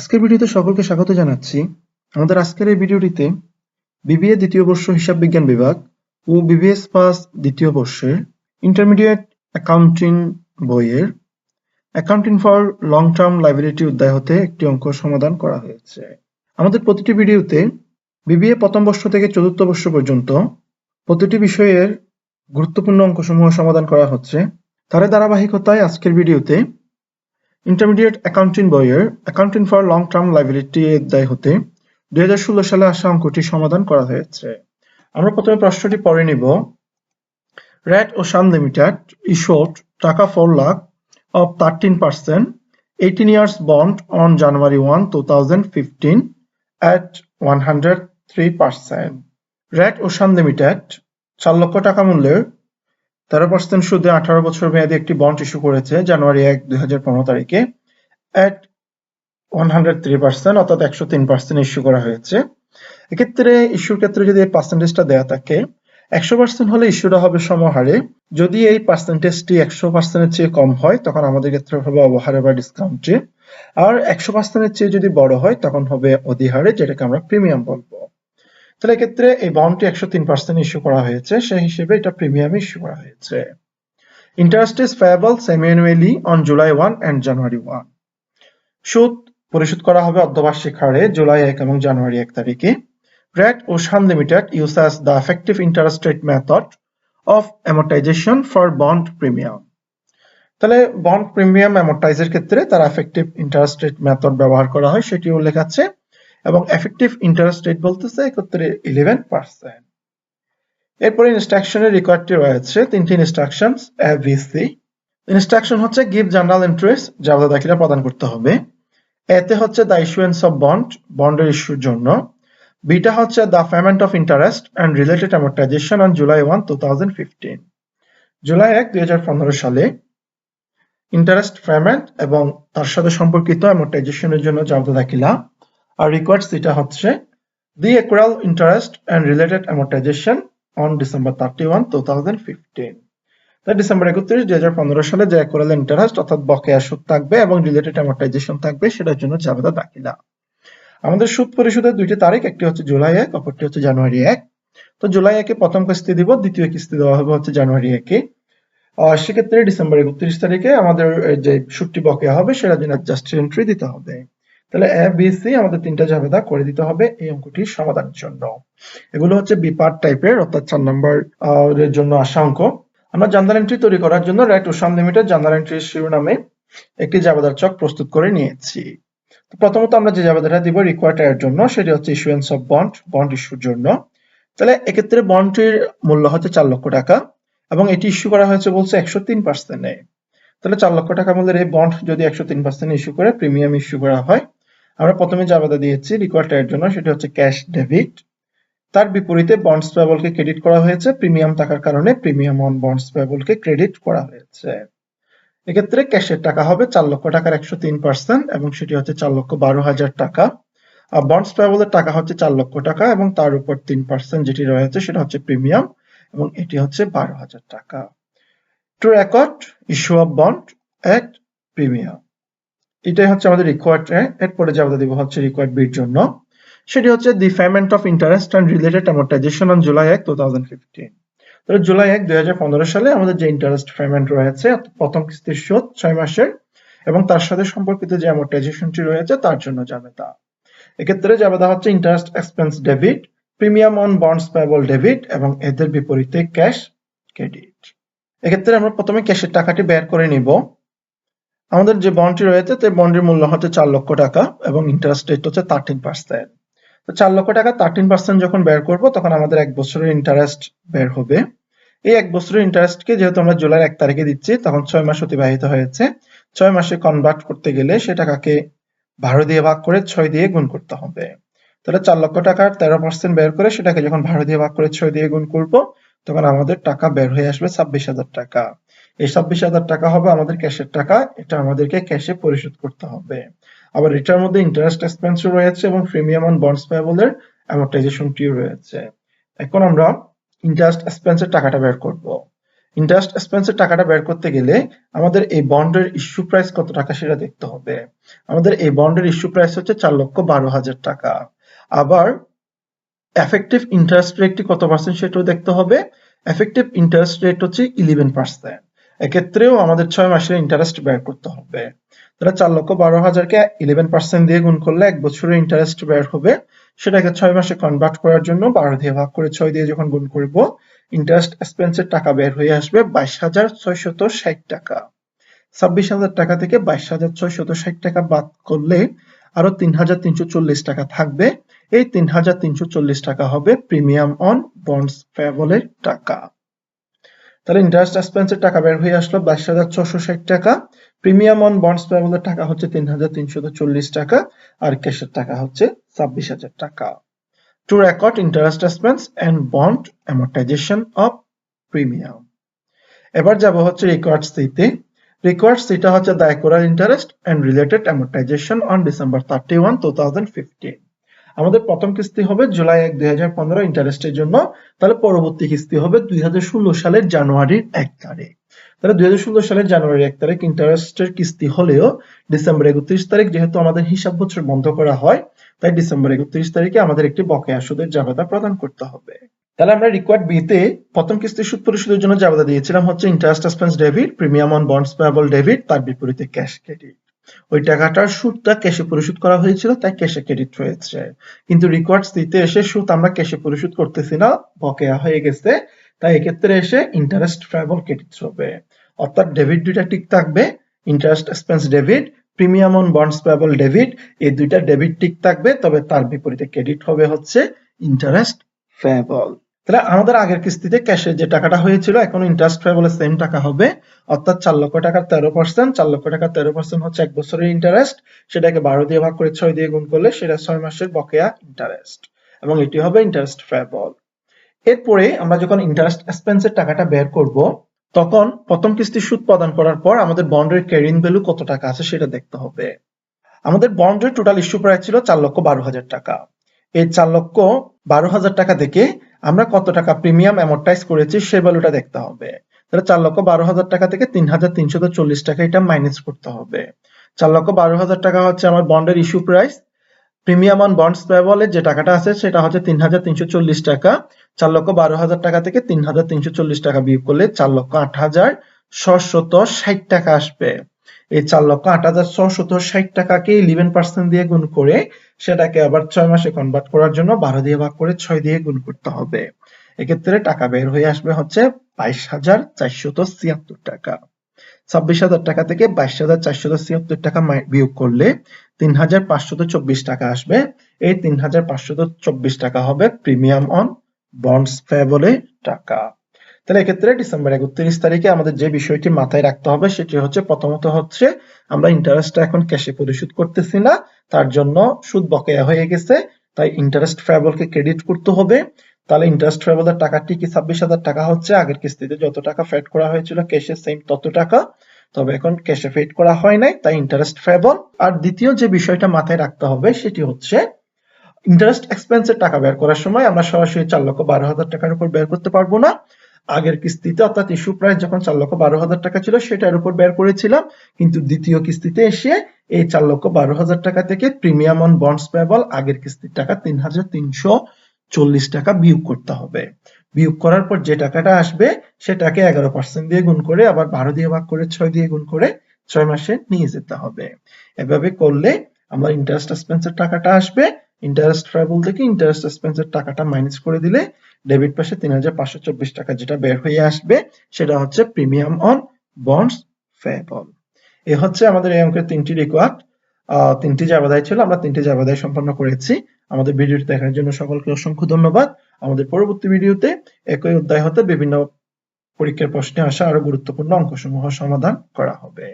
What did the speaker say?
আজকের ভিডিওতে সকলকে স্বাগত জানাচ্ছি। আমাদের আজকের এই ভিডিওটিতে বিবিএ দ্বিতীয় বর্ষ হিসাব বিজ্ঞান বিভাগ ও বিবিএস পাস দ্বিতীয় বর্ষের ইন্টারমিডিয়েট অ্যাকাউন্টিং বইয়ের accounting for long term liability অধ্যায় হতে একটি অঙ্ক সমাধান করা হয়েছে। আমাদের প্রতিটি ভিডিওতে বিবিএ প্রথম বর্ষ থেকে চতুর্থ বর্ষ পর্যন্ত প্রতিটি বিষয়ের গুরুত্বপূর্ণ অঙ্কসমূহ সমাধান করা হচ্ছে। তার ধারাবাহিকতায় আজকের ভিডিওতে ইন্টারমিডিয়েট অ্যাকাউন্টিং বইয়ের accounting for long term liability অধ্যায় হতে দুই হাজার ষোলো সালে আসা অঙ্কটি সমাধান করা হয়েছে। আমরা প্রথমে প্রশ্নটি পড়ে নিব। র্যাট ওশান লিমিটেড ইস্যুড টাকা four lakh of thirteen percent eighteen years bond on January one two thousand fifteen at one hundred three percent Rat Ocean Limited চার লক্ষ টাকা মূল্যের তেরো পার্সেন্ট সুদে আঠারো বছর মেয়াদী একটি বন্ড ইস্যু করেছে, জানুয়ারি এক, দুই হাজার পনেরো তারিখে। At one hundred three percent অর্থাৎ একশো তিন পার্সেন্ট ইস্যু করা হয়েছে। এক্ষেত্রে ইস্যুর ক্ষেত্রে যদি এই পার্সেন্টেজটা দেওয়া থাকে, একশো পার্সেন্ট হলে ইস্যুটা হবে সমহারে। যদি এই পার্সেন্টেজটি একশো পার্সেন্টের চেয়ে কম হয়, তখন আমাদের ক্ষেত্রে হবে অবহারে বা ডিসকাউন্টে আর একশো পার্সেন্টের চেয়ে যদি বড় হয়, তখন হবে অধিহারে, যেটাকে আমরা প্রিমিয়াম বলব। তাহলে এক্ষেত্রে এই বন্ডটি একশো তিন পার্সেন্ট ইস্যু করা হয়েছে। সেই হিসেবে এটা প্রিমিয়াম ইস্যু করা হয়েছে। Interest is payable semiannually on July one and January one সুদ পরিশোধ করা হবে অর্ধবার্ষিক হারে জুলাই এক এবং জানুয়ারি এক তারিখে। Rate Ocean Limited uses the effective interest rate method of amortization for bond premium তাহলে বন্ড প্রিমিয়াম অ্যামোটাইজের ক্ষেত্রে তার এফেক্টিভ ইন্টারেস্ট রেট মেথড ব্যবহার করা হয়, সেটি উল্লেখ আছে। এবং এফেক্টিভ ইন্টারেস্ট রেট বলতেছে একত্রে ইলেভেন পার্সেন্ট এরপরে ইনস্ট্রাকশনের রেকর্ডটি রয়েছে, তিনটি ইনস্ট্রাকশন এ সি ইনস্ট্রাকশন হচ্ছে গিভ জেনারেল ইন্টারেস্ট জাবেদা দাখিলা প্রদান করতে হবে। এতে হচ্ছে দ্য ইস্যুয়েন্স অফ বন্ড বন্ডের ইস্যুর জন্য। বিটা হচ্ছে the payment of interest and related amortization on July one two fifteen July এক, দুই হাজার পনেরো সালে ইন্টারেস্ট পেমেন্ট এবং তার সাথে সম্পর্কিত অ্যামোর্টাইজেশনের জন্য জাবেদা দাখিলা রিকোয়ার্ড সেটা হচ্ছে the accrual interest and related amortization on December thirty one two thousand fifteen তাই ডিসেম্বর একত্রিশ, দুই হাজার পনেরো সালে যে একুয়াল ইন্টারেস্ট অর্থাৎ বকেয়া সুদ থাকবে এবং রিলেটেড অ্যামোর্টাইজেশন থাকবে, সেটার জন্য জাবেদা দাখিলা। আমাদের সুদ পরিশোধের দুইটি তারিখ, একটি হচ্ছে জুলাই এক, অপরটি হচ্ছে জানুয়ারি এক। তো জুলাই একে প্রথম কিস্তি দিব, দ্বিতীয় কিস্তি দেওয়া হবে হচ্ছে জানুয়ারি একে। সেক্ষেত্রে ডিসেম্বর একত্রিশ তারিখে আমাদের যে সুদটি বকেয়া হবে সেটার জন্য জাস্ট এন্ট্রি দিতে হবে। তাহলে এ বি সি আমাদের তিনটা জাবেদা করে দিতে হবে এই অঙ্কটির সমাধানের জন্য। এগুলো হচ্ছে বিপার্ট টাইপের অর্থাৎ চার নম্বর এর জন্য আসা অঙ্ক। আমরা জানদার এন্ট্রি তৈরি করার জন্য রাইট ওসাম লিমিটেড জানদার এন্ট্রি শিরোনামে একটি জাবেদার চক প্রস্তুত করে নিয়েছি। প্রথমত আমরা যে জাবেদাটা দিব রিকোয়ার্ড এর জন্য, সেটি হচ্ছে ইস্যুয়েন্স অফ বন্ড বন্ড ইস্যুর জন্য। তাহলে এক্ষেত্রে বন্ডটির মূল্য হচ্ছে চার লক্ষ টাকা, এবং এটি ইস্যু করা হয়েছে বলছে একশো তিন পার্সেন্টে তাহলে চার লক্ষ টাকা মূল্যের এই বন্ড যদি একশো তিন পার্সেন্ট ইস্যু করে প্রিমিয়াম ইস্যু করা হয় আমরা প্রথমে জাবেদা দিয়েছি রিকোয়ার্ড এর জন্য, সেটি হচ্ছে ক্যাশ ডেবিট তার বিপরীতে বন্ডস পেবলকে ক্রেডিট করা হয়েছে প্রিমিয়াম থাকার কারণে প্রিমিয়াম অন বন্ডস পেবলকে ক্রেডিট করা হয়েছে। এক্ষেত্রে ক্যাশের টাকা হবে চার লক্ষ টাকার একশো তিন পার্সেন্ট এবং সেটি হচ্ছে চার লক্ষ বারো হাজার টাকা। আর বন্ডস পেবলের টাকা হচ্ছে চার লক্ষ টাকা এবং তার উপর তিন পার্সেন্ট যেটি রয়েছে সেটা হচ্ছে প্রিমিয়াম এবং এটি হচ্ছে বারো হাজার টাকা। To record issue of bond at premium এটাই হচ্ছে আমাদের রিকোয়ার্ড এরপরে যাব দিব হচ্ছে রিকোয়ার্ড বির জন্য, সেটি হচ্ছে the payment of interest and related amortization on July এক টু থাউজেন্ড ফিফটিন তাহলে জুলাই এক, দুই সালে আমাদের যে ইন্টারেস্ট পেমেন্ট রয়েছে, প্রথম কিস্তির সুদ ছয় মাসের, এবং তার সাথে সম্পর্কিত যে অ্যামোর্টাইজেশনটি রয়েছে, তার জন্য জাবেদা এক্ষেত্রে জাবেদা হচ্ছে interest expense debit premium on bonds payable debit এবং এদের বিপরীতে ক্যাশ ক্রেডিট এক্ষেত্রে আমরা প্রথমে ক্যাশের টাকাটি বের করে নিব। আমাদের যে বন্ডটি রয়েছে, সেই বন্ডের মূল্য হচ্ছে চার লক্ষ টাকা এবং ইন্টারেস্ট রেট হচ্ছে থার্টিন পার্সেন্ট তো চার লক্ষ টাকা থার্টিন পার্সেন্ট যখন বের করব, তখন আমাদের এক বছরের ইন্টারেস্ট বের হবে। এই এক বছরের ইন্টারেস্টকে যেহেতু আমরা জুলাই এক তারিখে দিচ্ছি, তখন ছয় মাস অতিবাহিত হয়েছে। ছয় মাসে কনভার্ট করতে গেলে সে টাকাকে বারো দিয়ে ভাগ করে ছয় দিয়ে গুণ করতে হবে। তাহলে চার লক্ষ টাকার তেরো পার্সেন্ট বের করে সেটাকে যখন বারো দিয়ে ভাগ করে ছয় দিয়ে গুণ করব, তখন আমাদের টাকা বের হয়ে আসবে ছাব্বিশ হাজার টাকা। এই ছাব্বিশ হাজার টাকা হবে আমাদের ক্যাশের টাকা, এটা আমাদেরকে ক্যাশে পরিশোধ করতে হবে। আবার এটার মধ্যে ইন্টারেস্ট এক্সপেন্সও রয়েছে এবং প্রিমিয়াম অন বন্ডস পেয়েবলের অ্যামোর্টাইজেশনটিও রয়েছে। এখন আমরা ইন্টারেস্ট এক্সপেন্সের টাকাটা বের করব। ইন্টারেস্ট এক্সপেন্সের টাকাটা বের করতে গেলে আমাদের এই বন্ডের ইস্যু প্রাইস কত টাকা সেটা দেখতে হবে। আমাদের এই বন্ডের ইস্যু প্রাইস হচ্ছে চার লক্ষ বারো হাজার টাকা। আবার এফেক্টিভ ইন্টারেস্ট রেটটি কত পার্সেন্ট সেটাও দেখতে হবে। এফেক্টিভ ইন্টারেস্ট রেট হচ্ছে ইলেভেন পার্সেন্ট এক্ষেত্রেও আমাদের ছয় মাসের ইন্টারেস্ট বের করতে হবে। তাহলে চার লক্ষ বারো হাজারকে ইলেভেন পার্সেন্ট দিয়ে গুণ করলে এক বছরের ইন্টারেস্ট বের হবে। সেটাকে ছয় মাসে কনভার্ট করার জন্য বারো দিয়ে ভাগ করে ছয় দিয়ে যখন গুণ করব ইন্টারেস্ট এক্সপেন্সের টাকা বের হয়ে আসবে বাইশ হাজার ছয়শত ষাট টাকা। ছাব্বিশ হাজার টাকা থেকে বাইশ হাজার ছয়শত ষাট টাকা বাদ করলে আরও তিন হাজার তিনশো চল্লিশ টাকা থাকবে। এই তিন হাজার তিনশো চল্লিশ টাকা হবে প্রিমিয়াম অন বন্ডস পেবলের টাকা। তাহলে ইন্টারেস্ট এক্সপেন্সের টাকা বের হয়ে আসলো বাইশ হাজার ছশো ষাট টাকা। প্রিমিয়াম অন বন্ডস পেবলের টাকা হচ্ছে তিন হাজার তিনশো চল্লিশ টাকা আর ক্যাশের টাকা হচ্ছে ছাব্বিশ হাজার টাকা। To record interest expense and bond amortization of premium এবার যাব হচ্ছে রেকর্ড সিতে রেকর্ড সিটা হচ্ছে the accrual interest and related amortization on December thirty one two thousand fifteen আমাদের প্রথম কিস্তি হবে জুলাই এক, দুই হাজার পনেরো ইন্টারেস্টের জন্য। তাহলে পরবর্তী কিস্তি হবে দুই হাজার ষোলো সালের জানুয়ারির এক তারিখ। তাহলে দুই হাজার ষোলো সালের জানুয়ারির এক তারিখ ইন্টারেস্টের কিস্তি হলেও ডিসেম্বর একত্রিশ তারিখ যেহেতু আমাদের হিসাব বছর বন্ধ করা হয়, তাই ডিসেম্বর একত্রিশ তারিখে আমাদের একটি বকেয়া সুদের জাবেদা প্রদান করতে হবে। তাহলে আমরা রিকোয়ার্ড বিতে প্রথম কিস্তির সুদ পরিশোধের জন্য জাবেদা দিয়েছিলাম হচ্ছে interest expense debit premium on bonds payable debit তার বিপরীতে ক্যাশ ক্রেডিট ওই টাকাটার সুদটা ক্যাশে পরিশোধ করা হয়েছিল, তাই ক্যাশে ক্রেডিট হয়েছে। কিন্তু রিকোয়ার্ড দিতে এসে সুদ আমরা ক্যাশে পরিশোধ করতেছি না, বকেয়া হয়ে গেছে, তাই এক্ষেত্রে এসে ইন্টারেস্ট পেয়েবল ক্রেডিট হবে। অর্থাৎ ডেবিট দুইটা ঠিক থাকবে interest expense debit premium on bonds payable debit এই দুইটা ডেবিট ঠিক থাকবে, তবে তার বিপরীতে ক্রেডিট হবে হচ্ছে ইন্টারেস্ট পেয়েবল তাহলে আমাদের আগের কিস্তিতে ক্যাশে যে টাকাটা হয়েছিল, এখন ইন্টারেস্ট পেয়েবলের সেম টাকা হবে। অর্থাৎ চার লক্ষ টাকার তেরো পার্সেন্ট চার লক্ষ টাকার তেরো পার্সেন্ট হচ্ছে এক বছরের ইন্টারেস্ট সেটাকে বারো দিয়ে ভাগ করে ছয় দিয়ে গুণ করলে সেটা ছয় মাসের বকেয়া ইন্টারেস্ট এবং এটি হবে ইন্টারেস্ট পেয়েবল এরপরে আমরা যখন ইন্টারেস্ট এক্সপেন্সের টাকাটা বের করব, তখন প্রথম কিস্তির সুদ প্রদান করার পর আমাদের বন্ডের ক্যারিং ভ্যালু কত টাকা আছে সেটা দেখতে হবে। আমাদের বন্ডের টোটাল ইস্যু প্রাইস ছিল চার লক্ষ বারো হাজার টাকা। এই চার লক্ষ বারো হাজার টাকা থেকে আমরা কত টাকা প্রিমিয়াম অ্যামোর্টাইজ করেছি সে ভ্যালুটা দেখতে হবে। তাহলে চার লক্ষ বারো হাজার টাকা থেকে তিন হাজার তিনশো চল্লিশ টাকা এটা মাইনাস করতে হবে। চার লক্ষ বারো হাজার টাকা হচ্ছে আমার বন্ডের issue price premium on bonds পেবলের যে টাকাটা আছে সেটা হচ্ছে তিন হাজার তিনশো চল্লিশ টাকা। চার লক্ষ বারো হাজার টাকা থেকে তিন হাজার তিনশো চল্লিশ টাকা বিয়োগ করলে চার লক্ষ আট হাজার ছশত ষাট টাকা আসবে। এই চার লক্ষ আট হাজার ছশত ষাট টাকাকে ইলেভেন পার্সেন্ট দিয়ে গুণ করে সেটাকে আবার ছয় মাসে কনভার্ট করার জন্য বারো দিয়ে ভাগ করে ছয় দিয়ে গুণ করতে হবে। এক্ষেত্রে টাকা বের হয়ে আসবে হচ্ছে বাইশ হাজার চারশত ছিয়াত্তর টাকা। ছাব্বিশ হাজার টাকা থেকে বাইশ হাজার চারশত ছিয়াত্তর টাকা বিয়োগ করলে তিন হাজার পাঁচশত চব্বিশ টাকা আসবে। এই তিন হাজার পাঁচশত চব্বিশ টাকা হবে প্রিমিয়াম অন বন্ডস পেবলের টাকা। তাহলে এক্ষেত্রে ডিসেম্বর একত্রিশ তারিখে আমাদের যে বিষয়টি মাথায় রাখতে হবে সেটি হচ্ছে প্রথমত হচ্ছে আমরা ইন্টারেস্টটা এখন ক্যাশে পরিশোধ করতেছি না, তার জন্য সুদ বকেয়া হয়ে গেছে, তাই ইন্টারেস্ট ফেবলকে ক্রেডিট করতে হবে। তাহলে ইন্টারেস্ট ফেবলের টাকাটি কি ছাব্বিশ হাজার টাকা হচ্ছে? আগের কিস্তিতে যত টাকা ফেড করা হয়েছিল ক্যাশে সেম তত টাকা, তবে এখন ক্যাশে ফেড করা হয় নাই, তাই ইন্টারেস্ট ফেবল আর দ্বিতীয় যে বিষয়টা মাথায় রাখতে হবে সেটি হচ্ছে ইন্টারেস্ট এক্সপেন্সের টাকা বের করার সময় আমরা সরাসরি চার লক্ষ বারো হাজার টাকার উপর বের করতে পারব না। আগের কিস্তিতে, অর্থাৎ ইস্যু প্রাইস যখন চার লক্ষ বারো হাজার টাকা ছিল, সেটার উপর বের করেছিলাম। কিন্তু দ্বিতীয় কিস্তিতে এসে এই চার লক্ষ বারো হাজার টাকা থেকে প্রিমিয়াম অন বন্ডস পেবল আগের কিস্তির টাকা তিন হাজার তিনশো চল্লিশ টাকা বিয়োগ করতে হবে। বিয়োগ করার পর যে টাকাটা আসবে, সেটাকে এগারো পার্সেন্ট দিয়ে গুণ করে, আবার বারো দিয়ে ভাগ করে ছয় দিয়ে গুণ করে ছয় মাসে নিয়ে যেতে হবে। এভাবে করলে আমার ইন্টারেস্ট এক্সপেন্সের টাকাটা আসবে ইন্টারেস্ট ট্রাভেল থেকে ইন্টারেস্ট এক্সপেন্সের টাকাটা মাইনাস করে দিলে ডেবিট পাশে তিন হাজার পাঁচশো চব্বিশ টাকা যেটা বের হয়ে আসবে, সেটা হচ্ছে প্রিমিয়াম অন বন্ডস ফেবল এ হচ্ছে আমাদের এই অঙ্কের তিনটি রিকোয়ার্ড তিনটি জাবাদাই ছিল, আমরা তিনটি জাবাদাই সম্পন্ন করেছি। আমাদের ভিডিওটি দেখার জন্য সকলকে অসংখ্য ধন্যবাদ। আমাদের পরবর্তী ভিডিওতে একই অধ্যায় হতে বিভিন্ন পরীক্ষার প্রশ্নে আসা আরও গুরুত্বপূর্ণ অঙ্কসমূহ সমাধান করা হবে।